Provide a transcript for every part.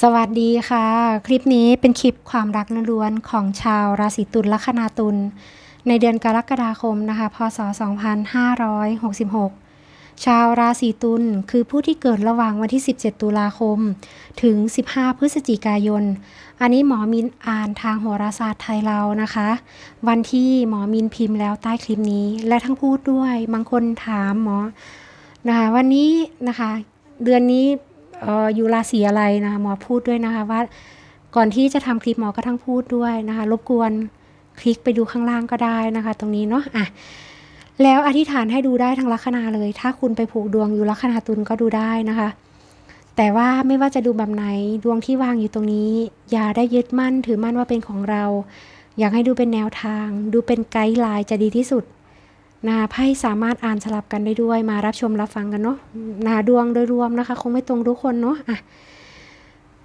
สวัสดีค่ะ คลิปนี้เป็นคลิปความรักล้วนของชาวราศีตุลลัคนาตุลในเดือนกรกฎาคมนะคะ พศ 2566 ชาวราศีตุลคือผู้ที่เกิดระหว่างวันที่ 17 ตุลาคม ถึง 15 พฤศจิกายน อันนี้หมอมินอ่านทางโหราศาสตร์ไทยเรานะคะ วันที่หมอมินพิมพ์แล้วใต้คลิปนี้ และทั้งพูดด้วย บางคนถามหมอนะคะ วันนี้นะคะ เดือนนี้ อยู่ราศีอะไรนะคะหมอพูดด้วยนะคะว่าก่อนที่จะทำคลิปหมอก็ทั้งพูดด้วยนะคะรบกวนคลิกไปดูข้างล่างก็ได้นะคะ ตรงนี้เนาะอะแล้วอธิษฐานให้ดูได้ทั้งลัคนาเลย ถ้าคุณไปผูกดวงอยู่ลัคนาตุลก็ดูได้นะคะ แต่ว่าไม่ว่าจะดูแบบไหนดวงที่วางอยู่ตรงนี้ อย่าได้ยึดมั่นถือมั่นว่าเป็นของเรา อยากให้ดูเป็นแนวทาง ดูเป็นไกด์ไลน์จะดีที่สุด นาไพ่สามารถอ่านสลับกันได้ด้วย มารับชมรับฟังกันเนาะนาดวงโดยรวมนะคะ คงไม่ตรงทุกคนเนาะอะ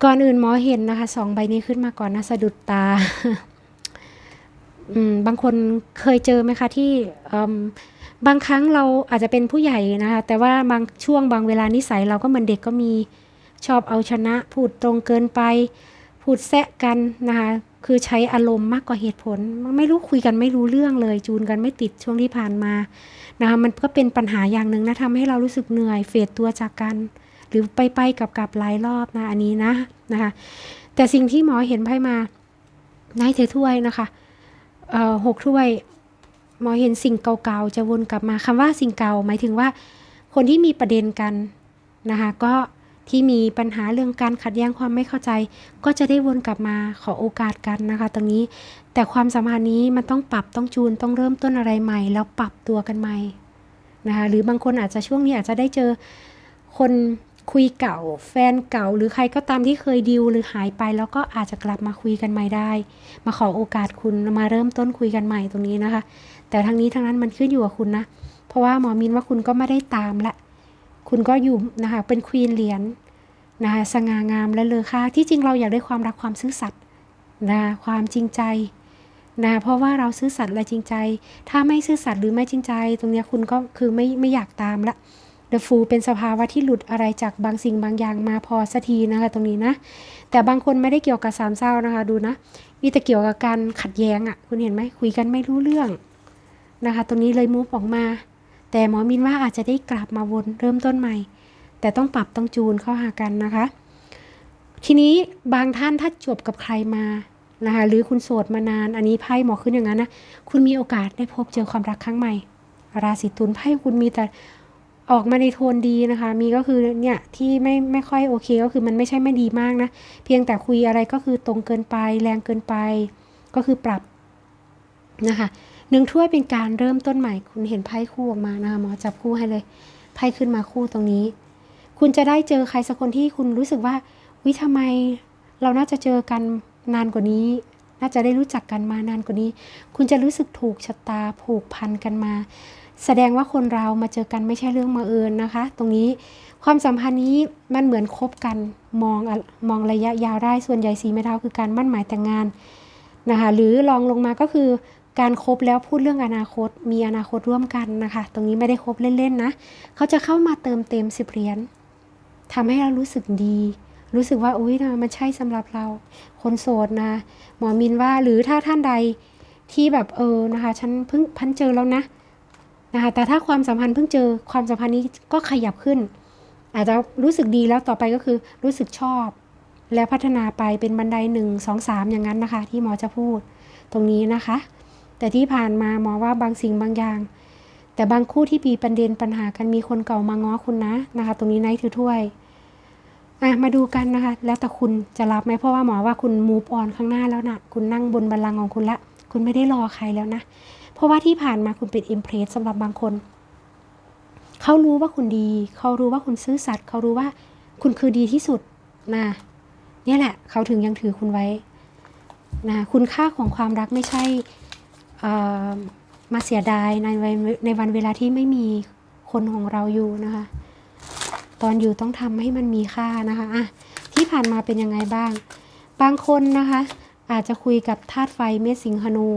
ก่อนอื่นหมอเห็นนะคะสองใบนี้ขึ้นมาก่อนนะสะดุดตาอืมบางคนเคยเจอไหมคะที่บางครั้งเราอาจจะเป็นผู้ใหญ่นะคะ แต่ว่าบางช่วงบางเวลานิสัยเราก็เหมือนเด็กก็มีชอบเอาชนะ พูดตรงเกินไป พูดแซะกันนะคะ คือใช้อารมณ์มากกว่าเหตุผล ไม่รู้คุยกันไม่รู้เรื่องเลย จูนกันไม่ติดช่วงที่ผ่านมานะคะมันก็เป็นปัญหาอย่างหนึ่งนะทำให้เรารู้สึกเหนื่อยเฟดตัวจากกัน หรือไปไปกับกับหลายรอบนะอันนี้นะนะคะแต่สิ่งที่หมอเห็นไพ่มาในเธอถ้วยนะคะเอ่อหกถ้วยหมอเห็นสิ่งเก่าๆจะวนกลับมาคำว่าสิ่งเก่าหมายถึงว่า คนที่มีประเด็นกันนะคะก็ ที่มีปัญหาเรื่องการขัดแย้งความไม่เข้าใจ ก็จะได้วนกลับมาขอโอกาสกันนะคะ ตรงนี้ แต่ความสัมพันธ์นี้มันต้องปรับต้องจูนต้องเริ่มต้นอะไรใหม่ แล้วปรับตัวกันใหม่นะคะหรือบางคนอาจจะช่วงนี้อาจจะได้เจอคนคุยเก่า แฟนเก่า หรือใครก็ตามที่เคยดิวหรือหายไป แล้วก็อาจจะกลับมาคุยกันใหม่ได้ มาขอโอกาสคุณมาเริ่มต้นคุยกันใหม่ตรงนี้นะคะ แต่ทั้งนี้ทั้งนั้นมันขึ้นอยู่กับคุณนะ เพราะว่าหมอมินว่าคุณก็ไม่ได้ตามละ คุณก็อยู่นะคะเป็นควีนเหรียญนะคะสง่างามและเลอค่าที่จริงเราอยากได้ความรักความซื่อสัตย์นะความจริงใจนะเพราะว่าเราซื่อสัตย์และจริงใจ ถ้าไม่ซื่อสัตย์หรือไม่จริงใจ ตรงนี้คุณก็คือไม่ไม่อยากตามละ The Fool เป็นสภาวะที่หลุดอะไรจากบางสิ่งบางอย่างมาพอสักทีนะคะตรงนี้นะ แต่บางคนไม่ได้เกี่ยวกับสามเศร้านะคะดูนะ มีแต่เกี่ยวกับการขัดแย้งอะ่ะคุณเห็นไหมคุยกันไม่รู้เรื่องนะคะ ตรงนี้เลยมูฟออกมา แต่หมอมินว่าอาจจะได้กลับมาวนเริ่มต้นใหม่ แต่ต้องปรับต้องจูนเข้าหากันนะคะ ทีนี้บางท่านถ้าจบกับใครมานะคะหรือคุณโสดมานานอันนี้ไพ่หมอขึ้นอย่างนั้นนะคุณมีโอกาสได้พบเจอความรักครั้งใหม่ ราศีตุลไพ่คุณมีแต่ออกมาในโทนดีนะคะ มีก็คือเนี่ยที่ไม่ไม่ค่อยโอเคก็คือมันไม่ใช่ไม่ดีมากนะ เพียงแต่คุยอะไรก็คือตรงเกินไปแรงเกินไป ก็คือปรับนะคะ หนึ่งถ้วยเป็นการเริ่มต้นใหม่ คุณเห็นไพ่คู่ออกมานะคะหมอจับคู่ให้เลยไพ่ขึ้นมาคู่ตรงนี้ คุณจะได้เจอใครสักคนที่คุณรู้สึกว่าวิทำไมเราน่าจะเจอกันนานกว่านี้ น่าจะได้รู้จักกันมานานกว่านี้ คุณจะรู้สึกถูกชะตาผูกพันกันมา แสดงว่าคนเรามาเจอกันไม่ใช่เรื่องมาเอิญนะคะ ตรงนี้ความสัมพันธ์นี้มันเหมือนคบกันมองมองระยะยาวได้ส่วนใหญ่สีไม่เท่าคือการมั่นหมายแต่งงานนะคะหรือลองลงมาก็คือ การครบแล้วพูดเรื่องอนาคต มีอนาคตร่วมกันนะคะ ตรงนี้ไม่ได้ครบเล่นๆนะ เขาจะเข้ามาเติมเต็มสิบเหรียญทำให้เรารู้สึกดี รู้สึกว่าอุ้ยนะมันใช่สำหรับเรา คนโสดนะ หมอมินว่าหรือถ้าท่านใดที่แบบเออนะคะ ฉันเพิ่งพันเจอแล้วนะนะคะแต่ถ้าความสัมพันธ์เพิ่งเจอความสัมพันธ์นี้ก็ขยับขึ้น อาจจะรู้สึกดีแล้วต่อไปก็คือรู้สึกชอบ แล้วพัฒนาไปเป็นบันไดหนึ่งสองสามอย่างนั้นนะคะ ที่หมอจะพูดตรงนี้นะคะ แต่ที่ผ่านมาหมอว่าบางสิ่งบางอย่าง แต่บางคู่ที่มีประเด็นปัญหากันมีคนเก่ามาง้อคุณนะนะคะ ตรงนี้ไนท์ถือถ้วยอะมาดูกันนะคะ แล้วแต่คุณจะรับไหมเพราะว่าหมอว่าคุณมูฟออนข้างหน้าแล้วนะคุณนั่งบนบัลลังก์ของคุณละ คุณไม่ได้รอใครแล้วนะ เพราะว่าที่ผ่านมาคุณเป็นอิมเพรสสำหรับบางคน เขารู้ว่าคุณดี เขารู้ว่าคุณซื่อสัตย์เขารู้ว่าคุณคือดีที่สุดนะเนี่ยแหละ เขาถึงยังถือคุณไว้นะคุณค่าของความรักไม่ใช่ มาเสียดายในวันในวันเวลาที่ไม่มีคนของเราอยู่นะคะ ตอนอยู่ต้องทำให้มันมีค่านะคะอะที่ผ่านมาเป็นยังไงบ้าง บางคนนะคะ อาจจะคุยกับธาตุไฟเมษสิงหนู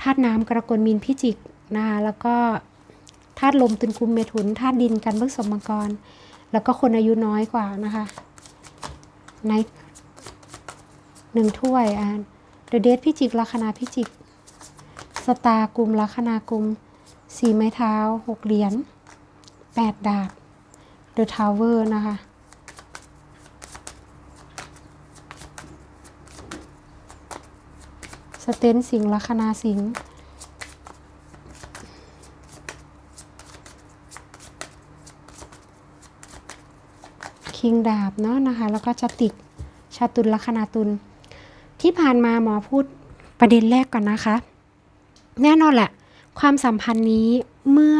ธาตุน้ำกระกลมีนพิจิกนะคะแล้วก็ธาตุลมตุนกุมเมถุนธาตุดินกันเบิกสมังกร แล้วก็คนอายุน้อยกว่านะคะ ในหนึ่งถ้วยอ่านเดอะเดทพิจิกลัคนาพิจิก สตาร์กลุ่มลัคนากุมสี่ไม้เท้าหกเหรียญแปดดาบเดอะทาวเวอร์นะคะสเตนสิงลัคนาสิงคิงดาบเนาะนะคะ แล้วก็จะติกชาตุลลัคนาตุลที่ผ่านมาหมอพูดประเด็นแรกก่อนนะคะ แน่นอนแหละ ความสัมพันธ์นี้เมื่อ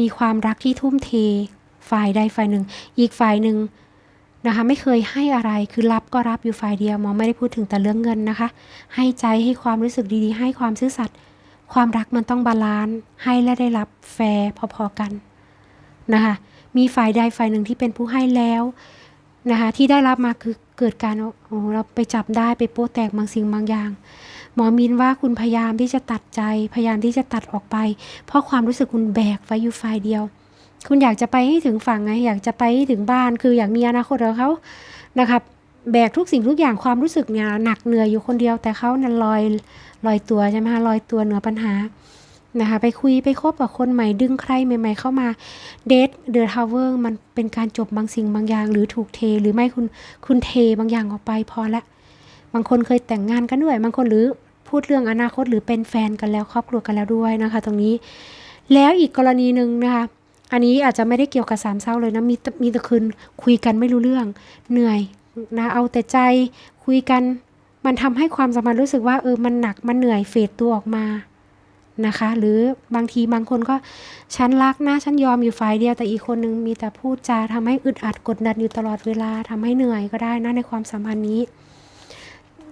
มีความรักที่ทุ่มเท ฝ่ายใดฝ่ายหนึ่ง อีกฝ่ายหนึ่งนะคะไม่เคยให้อะไรคือรับก็รับอยู่ฝ่ายเดียวมองไม่ได้พูดถึงแต่เรื่องเงินนะคะ ให้ใจให้ความรู้สึกดีๆ ให้ความซื่อสัตย์ความรักมันต้องบาลานซ์ให้และได้รับแฟร์พอๆกันนะคะมีฝ่ายใดฝ่ายหนึ่งที่เป็นผู้ให้แล้วนะคะที่ได้รับมาคือเกิดการโอ้เราไปจับได้ไปโป๊ะแตกบางสิ่งบางอย่าง หมอมินว่าคุณพยายามที่จะตัดใจ พยายามที่จะตัดออกไป เพราะความรู้สึกคุณแบกไว้อยู่ฝ่ายเดียว คุณอยากจะไปให้ถึงฝั่งไง อยากจะไปให้ถึงบ้าน คืออยากมีอนาคตกับเขานะครับแบกทุกสิ่งทุกอย่างความรู้สึกเนี่ยหนักเหนื่อยอยู่คนเดียว แต่เขานี่ยลอยลอยตัวใช่ไหมคะลอยตัวเหนือปัญหานะคะไปคุยไปคบกับคนใหม่ดึงใครใหม่ ๆ เข้ามาเดทเดอะทาวเวอร์มันเป็นการจบบางสิ่งบางอย่าง หรือถูกเทหรือไม่คุณคุณเทบางอย่างออกไปพอละ บางคนเคยแต่งงานกันด้วย บางคนหรือพูดเรื่องอนาคตหรือเป็นแฟนกันแล้วครอบครัวกันแล้วด้วยนะคะ ตรงนี้ แล้วอีกกรณีหนึ่งนะคะอันนี้อาจจะไม่ได้เกี่ยวกับสามเศร้าเลยนะมีแต่มีแต่คืนคุยกันไม่รู้เรื่อง เหนื่อยนะเอาแต่ใจคุยกันมันทำให้ความสัมพันธ์รู้สึกว่าเออมันหนักมันเหนื่อยเฟดตัวออกมานะคะ หรือบางทีบางคนก็ฉันรักนะฉันยอมอยู่ฝ่ายเดียวแต่อีกคนนึงมีแต่พูดจาทำให้อึดอัดกดดันอยู่ตลอดเวลาทำให้เหนื่อยก็ได้นะในความสัมพันธ์นี้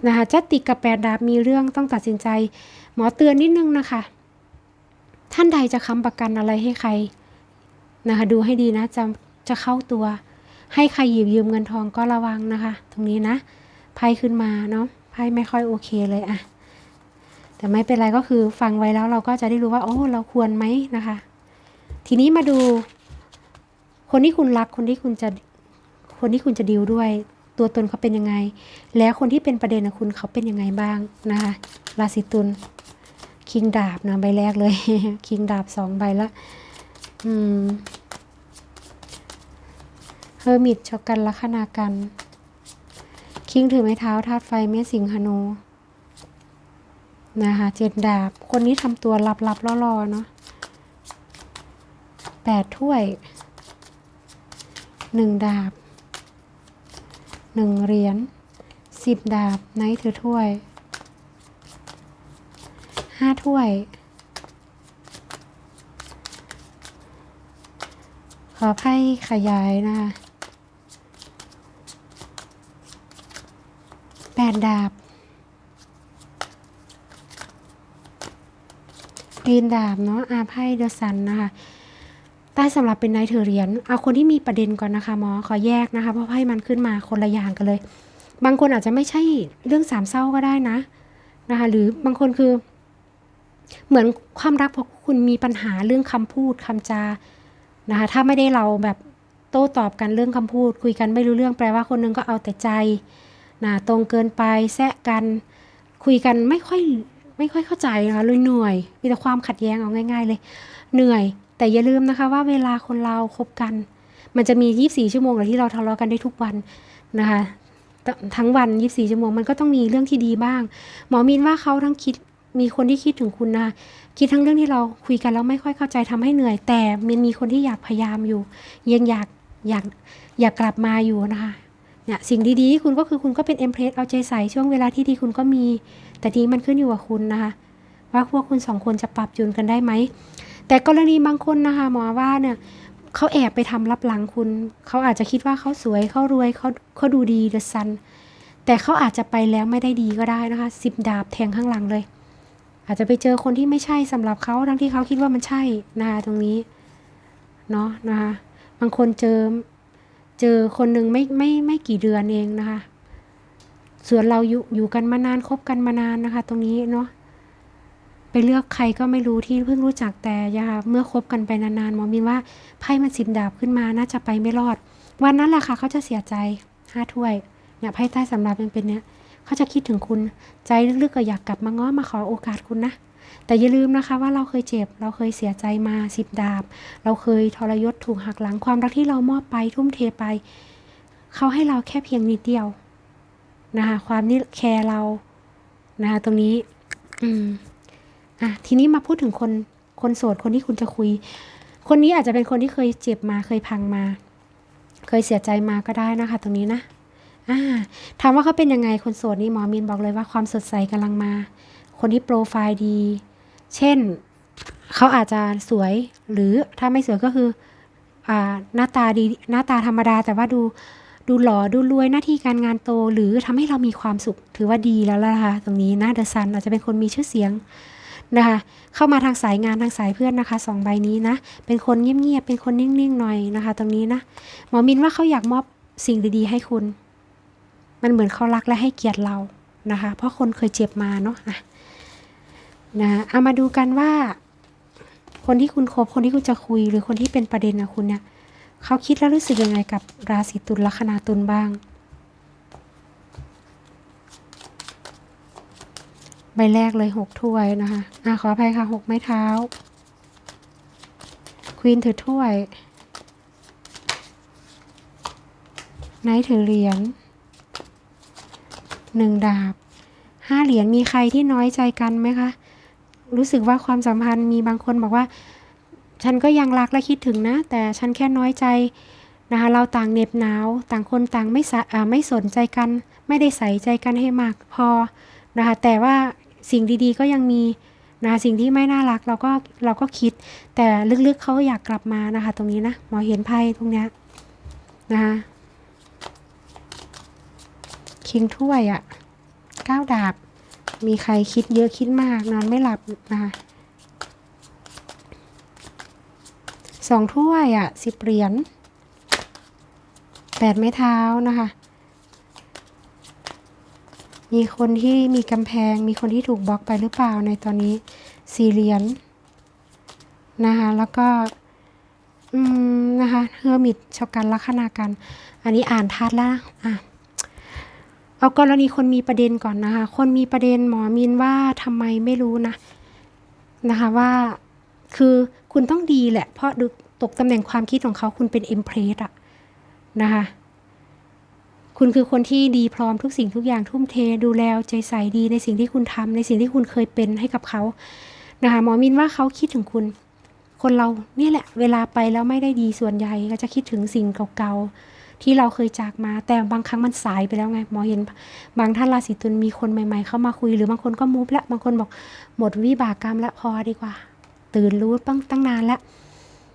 นะคะจะติดกับแปดดาบมีเรื่องต้องตัดสินใจ หมอเตือนนิดนึงนะคะ ท่านใดจะค้ำประกันอะไรให้ใครนะคะดูให้ดีนะจะจะเข้าตัว ให้ใครหยิบยืมเงินทองก็ระวังนะคะ ตรงนี้นะไพ่ขึ้นมาเนาะไพ่ไม่ค่อยโอเคเลยอะแต่ไม่เป็นไรก็คือฟังไว้แล้วเราก็จะได้รู้ว่าโอ้เราควรไหมนะคะ ทีนี้มาดู คนที่คุณรักคนที่คุณจะคนที่คุณจะดีลด้วย ตัวตนเขาเป็นยังไง แล้วคนที่เป็นประเด็นกับคุณเขาเป็นยังไงบ้างนะคะราศีตุลคิงดาบนะใบแรกเลย คิงดาบสองใบละอืมเฮอร์มิตชกันลัคนากัน คิงถือไม้เท้าธาตุไฟเมษสิงหนูนะคะเจ็ดดาบ คนนี้ทำตัวลับลับล่อล่อเนาะแปดถ้วยหนึ่งดาบ หนึ่งเหรียญสิบดาบไนท์ถือถ้วยห้าถ้วย ขอไพ่ขยายนะคะแปดดาบกรีนดาบเนาะอาไพ่เดอะซันนะคะ ใต้สำหรับเป็นนายถือเหรียญเอาคนที่มีประเด็นก่อนนะคะหมอขอแยกนะคะ เพราะไพ่มันขึ้นมาคนละอย่างกันเลย บางคนอาจจะไม่ใช่เรื่องสามเศร้าก็ได้นะนะคะ หรือบางคนคือ เหมือนความรักเพราะคุณมีปัญหาเรื่องคำพูดคำจานะคะ ถ้าไม่ได้เราแบบโต้ตอบกันเรื่องคำพูด คุยกันไม่รู้เรื่องแปลว่าคนนึงก็เอาแต่ใจนะตรงเกินไปแซะกันคุยกันไม่ค่อยไม่ค่อยเข้าใจนะคะเลยเหนื่อยมีแต่ความขัดแย้งเอาง่าย ๆ เลย เหนื่อย แต่อย่าลืมนะคะว่าเวลาคนเราคบกัน มันจะมี 24 ชั่วโมงหรือที่เราทะเลาะกันได้ทุกวันนะคะทั้งวัน 24 ชั่วโมงมันก็ต้องมีเรื่องที่ดีบ้าง หมอมีนว่าเขาทั้งคิดมีคนที่คิดถึงคุณนะคิดทั้งเรื่องที่เราคุยกันแล้วไม่ค่อยเข้าใจทำให้เหนื่อย แต่มันมีคนที่อยากพยายามอยู่ยังอยากอยากอยากกลับมาอยู่นะคะเนี่ยสิ่งดีๆคุณก็คือคุณก็เป็นเอ็มเพรสเอาใจใส่ช่วงเวลาที่ดีคุณก็มี แต่ทีมันขึ้นอยู่กับคุณนะคะว่าพวกคุณสองคนจะปรับจูนกันได้ไหม แต่กรณีบางคนนะคะหมอว่าเนี่ยเขาแอบไปทำรับหลังคุณ เขาอาจจะคิดว่าเขาสวยเขารวยเขาเขาดูดีเดอะซันแต่เขาอาจจะไปแล้วไม่ได้ดีก็ได้นะคะสิบดาบแทงข้างหลังเลย อาจจะไปเจอคนที่ไม่ใช่สำหรับเขาทั้งที่เขาคิดว่ามันใช่นะคะตรงนี้เนาะนะคะบางคนเจอเจอคนหนึ่งไม่ไม่ไม่กี่เดือนเองนะคะส่วนเราอยู่อยู่กันมานานคบกันมานานนะคะ ตรงนี้เนาะ ไปเลือกใครก็ไม่รู้ที่เพิ่งรู้จักแต่ยาเมื่อคบกันไปนานๆหมอมินว่าไพ่มันสิบดาบขึ้นมาน่าจะไปไม่รอด วันนั้นแหละค่ะเขาจะเสียใจห้าถ้วยเนี่ยไพ่ใต้สำรับมันเป็นเนี่ยเขาจะคิดถึงคุณใจลึกๆก็อยากกลับมาง้อมาขอโอกาสคุณนะแต่อย่าลืมนะคะว่าเราเคยเจ็บ เราเคยเสียใจมาสิบดาบ เราเคยทรยศถูกหักหลังความรักที่เรามอบไปทุ่มเทไป เขาให้เราแค่เพียงนิดเดียวนะคะความนี่แคร์เรานะคะตรงนี้ อืม อะทีนี้มาพูดถึงคนคนโสดคนที่คุณจะคุย คนนี้อาจจะเป็นคนที่เคยเจ็บมาเคยพังมา เคยเสียใจมาก็ได้นะคะ ตรงนี้นะอ่าถามว่าเขาเป็นยังไงคนโสดนี่หมอมินบอกเลยว่าความสดใสกำลังมา คนที่โปรไฟล์ดี เช่นเขาอาจจะสวยหรือถ้าไม่สวยก็คืออ่าหน้าตาดีหน้าตาธรรมดา แต่ว่าดูดูหล่อดูรวยหน้าที่การงานโต หรือทำให้เรามีความสุขถือว่าดีแล้วล่ะนะคะตรงนี้นะเดอะซันอาจจะเป็นคนมีชื่อเสียง นะคะ เข้ามาทางสายงานทางสายเพื่อนนะคะสองใบนี้นะ เป็นคนเงียบๆ เป็นคนนิ่งๆ หน่อยนะคะ ตรงนี้นะ หมอมินว่าเขาอยากมอบสิ่งดีๆ ให้คุณ มันเหมือนเขารักและให้เกียรติเรานะคะ เพราะคนเคยเจ็บมาเนาะอะนะเอามาดูกันว่า คนที่คุณคบคนที่คุณจะคุยหรือคนที่เป็นประเด็นกับคุณเนี่ยเขาคิดแล้วรู้สึกยังไงกับราศีตุลลัคนาตุลบ้าง บแรกเลยหกถ้วยนะคะอะขออภัยค่ะหกไม้เท้า ควีนถือถ้วย ไนท์ถือเหรียญหนึ่งดาบห้าเหรียญมีใครที่น้อยใจกันไหมคะ รู้สึกว่าความสัมพันธ์มีบางคนบอกว่า ฉันก็ยังรักและคิดถึงนะ แต่ฉันแค่น้อยใจนะคะเราต่างเหน็บหนาว ต่างคนต่างไม่สไม่สนใจกัน ไม่ได้ใส่ใจกันให้มากพอนะคะแต่ว่า สิ่งดีๆ ก็ยังมีนะสิ่งที่ไม่น่ารักเราก็เราก็คิด แต่ลึกๆเขาอยากกลับมานะคะ ตรงนี้นะหมอเห็นไพ่ตรงเนี้ยนะคะคิงถ้วยอะ่ะเก้าดาบ มีใครคิดเยอะคิดมาก นอนไม่หลับนะคะสองถ้วยอะ่ะสิบเหรียญแปดไม้เท้านะคะ มีคนที่มีกำแพง มีคนที่ถูกบล็อกไปหรือเปล่าในตอนนี้สี่เหรียญนะคะ แล้วก็อืมนะคะเฮอร์มิตชกันลัคนากัน อันนี้อ่านทัดแล้วอะเอากรณีคนมีประเด็นก่อนนะคะ คนมีประเด็นหมอมินว่าทำไมไม่รู้นะนะคะว่าคือคุณต้องดีแหละ เพราะดูตกตำแหน่งความคิดของเขาคุณเป็นเอ็มเพรสอะนะคะ คุณคือคนที่ดีพร้อมทุกสิ่งทุกอย่างทุ่มเทดูแลใจใส่ดีในสิ่งที่คุณทำในสิ่งที่คุณเคยเป็นให้กับเขานะคะหมอมินว่าเขาคิดถึงคุณ คนเราเนี่ยแหละ เวลาไปแล้วไม่ได้ดีส่วนใหญ่ก็จะคิดถึงสิ่งเก่าๆที่เราเคยจากมา แต่บางครั้งมันสายไปแล้วไงหมอเห็น บางท่านราศีตุลมีคนใหม่ ๆ เข้ามาคุยหรือบางคนก็มูฟแล้วบางคนบอกหมดวิบากกรรมแล้วพอดีกว่า ตื่นรู้ตั้งตั้งนานแล้ว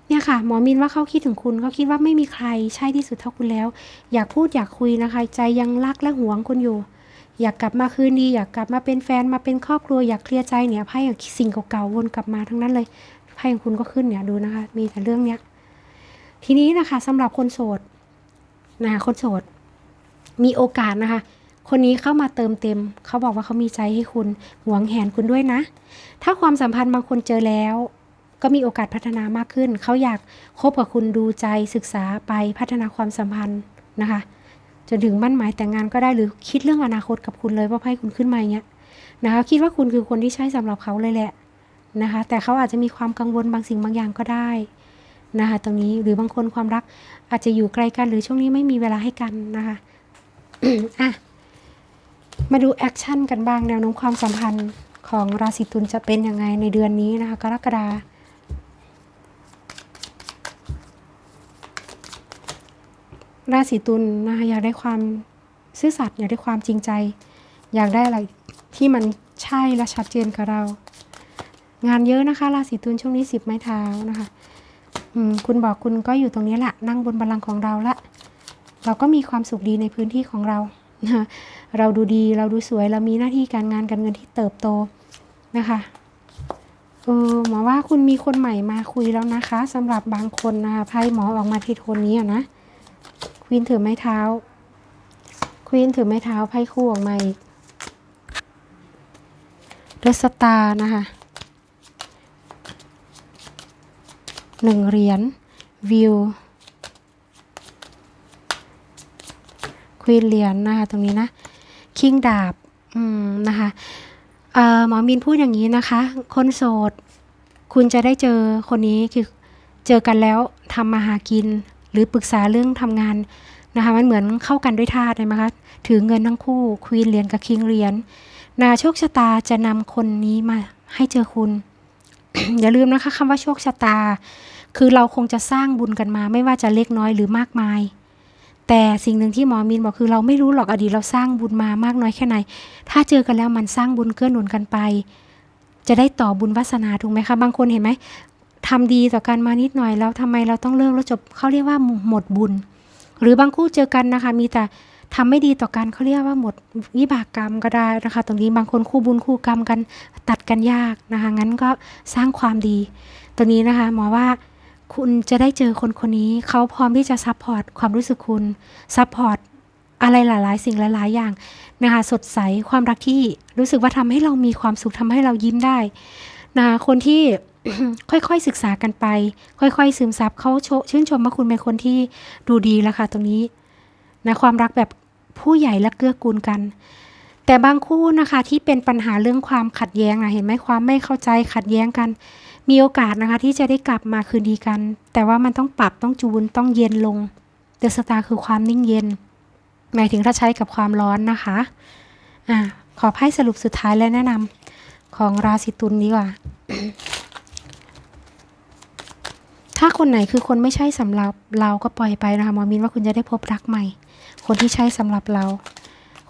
เนี่ยค่ะ หมอมินว่าเขาคิดถึงคุณเขาคิดว่าไม่มีใครใช่ที่สุดเท่าคุณแล้ว อยากพูดอยากคุยนะคะ ใจยังรักและหวงคุณอยู่ อยากกลับมาคืนดี อยากกลับมาเป็นแฟนมาเป็นครอบครัวอยากเคลียร์ใจเนี่ยไพ่สิ่งเก่าๆวนกลับมาทั้งนั้นเลยไพ่ของคุณก็ขึ้นเนี่ยดูนะคะ มีแต่เรื่องเนี้ยทีนี้นะคะสำหรับคนโสดนะคะคนโสดมีโอกาสนะคะคนนี้เข้ามาเติมเต็ม เขาบอกว่าเขามีใจให้คุณหวงแหนคุณด้วยนะ ถ้าความสัมพันธ์บางคนเจอแล้ว ก็มีโอกาสพัฒนามากขึ้น เขาอยากคบกับคุณดูใจศึกษาไปพัฒนาความสัมพันธ์นะคะจนถึงมั่นหมายแต่งงานก็ได้หรือคิดเรื่องอนาคตกับคุณเลยว่าไพ่คุณขึ้นมาอย่างเงี้ยนะคะคิดว่าคุณคือคนที่ใช่สำหรับเขาเลยแหละนะคะแต่เขาอาจจะมีความกังวลบางสิ่งบางอย่างก็ได้นะคะตรงนี้หรือบางคนความรักอาจจะอยู่ไกลกันหรือช่วงนี้ไม่มีเวลาให้กันนะคะอะมาดูแอคชั่นกันบ้างแนวโน้มความสัมพันธ์ของราศีตุลจะเป็นยังไงในเดือนนี้นะคะกรกฎาคม ราศีตุลนะคะอยากได้ความซื่อสัตย์อยากได้ความจริงใจ อยากได้อะไรที่มันใช่และชัดเจนกับเรา งานเยอะนะคะ ราศีตุลช่วงนี้สิบไม้เท้านะคะคุณบอกคุณก็อยู่ตรงนี้แหละนั่งบนบัลลังก์ของเราละ เราก็มีความสุขดีในพื้นที่ของเราเราดูดีเราดูสวยเรามีหน้าที่การงานการเงินที่เติบโตนะคะเออหมอว่าคุณมีคนใหม่มาคุยแล้วนะคะสำหรับบางคนนะคะไพ่หมอออกมาที่โทนนี้นะ ควีนถือไม้เท้า ควีนถือไม้เท้าไพ่คู่ออกมาอีกเดอะสตาร์นะคะหนึ่งเหรียญวิวควีนเหรียญนะคะตรงนี้นะคิงดาบอืมนะคะเอ่อหมอมินพูดอย่างนี้นะคะ คนโสด คุณจะได้เจอคนนี้คือเจอกันแล้วทำมาหากิน หรือปรึกษาเรื่องทำงานนะคะมันเหมือนเข้ากันด้วยธาตุเลยนะคะถือเงินทั้งคู่ควีนเหรียญกับคิงเหรียญนะโชคชะตาจะนำคนนี้มาให้เจอคุณ อย่าลืมนะคะคำว่าโชคชะตา คือเราคงจะสร้างบุญกันมา ไม่ว่าจะเล็กน้อยหรือมากมาย แต่สิ่งหนึ่งที่หมอมินบอกคือเราไม่รู้หรอกอดีตเราสร้างบุญมามากน้อยแค่ไหน ถ้าเจอกันแล้วมันสร้างบุญเกื้อหนุนกันไป จะได้ต่อบุญวาสนาถูกไหมคะบางคนเห็นไหม ทำดีต่อกันมานิดหน่อยแล้วทำไมเราต้องเลิกแล้วจบเขาเรียกว่าหมดบุญ หรือบางคู่เจอกันนะคะ มีแต่ทำไม่ดีต่อกันเขาเรียกว่าหมดวิบากกรรมก็ได้นะคะ ตรงนี้บางคนคู่บุญคู่กรรมกันตัดกันยากนะคะงั้นก็สร้างความดี ตรงนี้นะคะหมอว่าคุณจะได้เจอคนคนนี้เขาพร้อมที่จะซัพพอร์ตความรู้สึกคุณซัพพอร์ตอะไรหลาย ๆ สิ่งหลาย ๆ อย่างนะคะสดใสความรักที่รู้สึกว่าทำให้เรามีความสุขทำให้เรายิ้มได้นะคนที่ ค่อยๆศึกษากันไป ค่อยๆซึมซับเขาชชื่นชมว่าคุณเป็นคนที่ดูดีแล้วค่ะตรงนี้นะความรักแบบผู้ใหญ่และเกื้อกูลกัน แต่บางคู่นะคะที่เป็นปัญหาเรื่องความขัดแย้งนะเห็นไหมความไม่เข้าใจขัดแย้งกัน มีโอกาสนะคะที่จะได้กลับมาคืนดีกัน แต่ว่ามันต้องปรับต้องจูนต้องเย็นลงเดอะสตาร์คือความนิ่งเย็น หมายถึงถ้าใช้กับความร้อนนะคะอ่าขอไพ่สรุปสุดท้ายและแนะนำของราศีตุลดีกว่า ถ้าคนไหนคือคนไม่ใช่สำหรับเราก็ปล่อยไปนะคะหมอมินว่าคุณจะได้พบรักใหม่ คนที่ใช่สำหรับเรา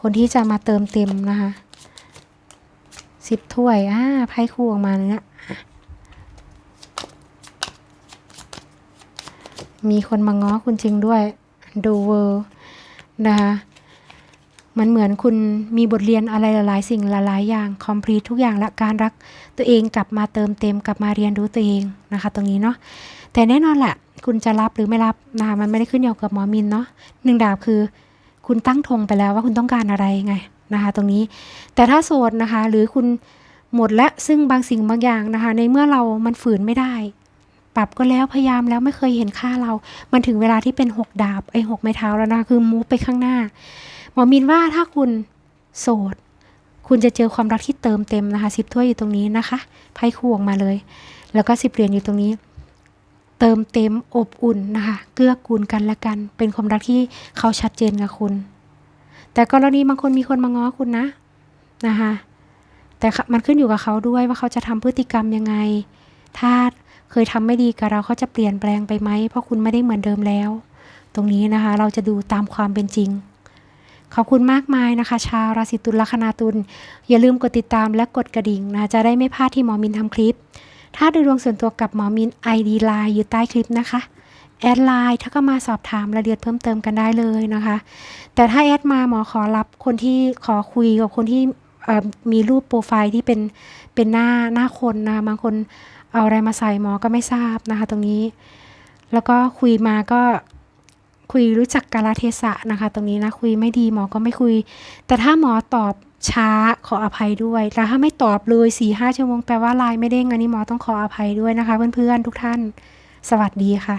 คนที่จะมาเติมเต็มนะคะสิบถ้วยอ่าไพ่คู่ออกมาเนี้ยมีคนมาง้อคุณจริงด้วยดูเวอร์นะคะมันเหมือนคุณมีบทเรียนอะไรหลายๆสิ่งหลายๆอย่างคอมพลีททุกอย่างและการรักตัวเองกลับมาเติมเต็มกลับมาเรียนรู้ตัวเองนะคะ ตรงนี้เนาะ แต่แน่นอนแหละคุณจะรับหรือไม่รับนะคะมันไม่ได้ขึ้นอยู่กับหมอมินเนาะหนึ่งดาบคือ คุณตั้งธงไปแล้วว่าคุณต้องการอะไรไงนะคะ ตรงนี้ แต่ถ้าโสดนะคะ หรือคุณหมดและซึ่งบางสิ่งบางอย่างนะคะ ในเมื่อเรามันฝืนไม่ได้ ปรับก็แล้วพยายามแล้วไม่เคยเห็นค่าเรา มันถึงเวลาที่เป็นหกดาบไอ้หกไม้เท้าแล้วนะคะคือมูฟไปข้างหน้า หมอมินว่าถ้าคุณโสดคุณจะเจอความรักที่เติมเต็มนะคะสิบถ้วยอยู่ตรงนี้นะคะไพ่คู่ออกมาเลย แล้วก็สิบเหรียญอยู่ตรงนี้ เติมเต็มอบอุ่นนะคะเกื้อกูลกันและกัน เป็นความรักที่เขาชัดเจนกับคุณ แต่กรณีบางคนมีคนมาง้อคุณนะนะคะแต่มันขึ้นอยู่กับเขาด้วยว่าเขาจะทำพฤติกรรมยังไง ถ้าเคยทำไม่ดีกับเราเขาจะเปลี่ยนแปลงไปไหมเพราะคุณไม่ได้เหมือนเดิมแล้ว ตรงนี้นะคะ เราจะดูตามความเป็นจริง ขอบคุณมากมายนะคะ ชาวราศีตุลลัคนาตุลอย่าลืมกดติดตามและกดกระดิ่งนะจะได้ไม่พลาดที่หมอมินทำคลิป ถ้าดูดวงส่วนตัวกับหมอมิน ID ไลน์อยู่ใต้คลิปนะคะแอดไลน์ถ้าก็มาสอบถามรายละเอียดเพิ่มเติมกันได้เลยนะคะ แต่ถ้าแอดมาหมอขอรับคนที่ขอคุยกับคนที่มีรูปโปรไฟล์ที่เป็นเป็นหน้าหน้าคนนะบางคนเอาอะไรมาใส่หมอก็ไม่ทราบนะคะ ตรงนี้ แล้วก็คุยมาก็คุยรู้จักกาลเทศะนะคะ ตรงนี้นะคุยไม่ดีหมอก็ไม่คุย แต่ถ้าหมอตอบ ช้าขออภัยด้วย แล้วถ้าไม่ตอบเลย4ี่ห้าชั่วโมงแปลว่าไลน์ไม่เด้งอันนี้หมอต้องขออภัยด้วยนะคะ เพื่อนๆทุกท่าน สวัสดีค่ะ